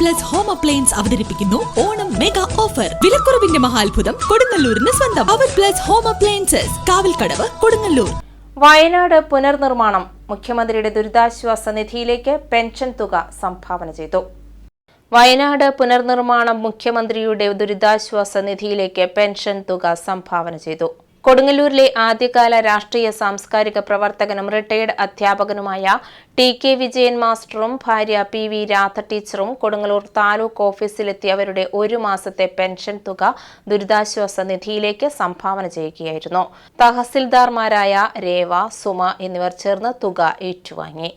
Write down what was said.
Appliance അവതരിപ്പിക്കുന്നു. Onam mega offer വിലക്കുറവിന്റെ മഹാത്ഭുതം കൊടുങ്ങല്ലൂരിന് സ്വന്തം. അവർ plus home appliances Kavalkadavu Kodungallur. Wayanad പുനർനിർമ്മാണം. മുഖ്യമന്ത്രിയുടെ ദുരിതാശ്വാസ നിധിയിലേക്ക് പെൻഷൻ തുക സംഭാവന ചെയ്തു. വയനാട് പുനർനിർമ്മാണം മുഖ്യമന്ത്രിയുടെ ദുരിതാശ്വാസ നിധിയിലേക്ക് പെൻഷൻ തുക സംഭാവന ചെയ്തു. കൊടുങ്ങല്ലൂരിലെ ആദ്യകാല രാഷ്ട്രീയ സാംസ്കാരിക പ്രവർത്തകനും റിട്ടയർഡ് അധ്യാപകനുമായ ടി കെ വിജയൻ മാസ്റ്ററും ഭാര്യ പി വി രാധ ടീച്ചറും കൊടുങ്ങല്ലൂർ താലൂക്ക് ഓഫീസിലെത്തിയവരുടെ ഒരു മാസത്തെ പെൻഷൻ തുക ദുരിതാശ്വാസ നിധിയിലേക്ക് സംഭാവന ചെയ്യുകയായിരുന്നു. തഹസിൽദാർമാരായ രേവ സുമ എന്നിവർ ചേർന്ന് തുക ഏറ്റുവാങ്ങി.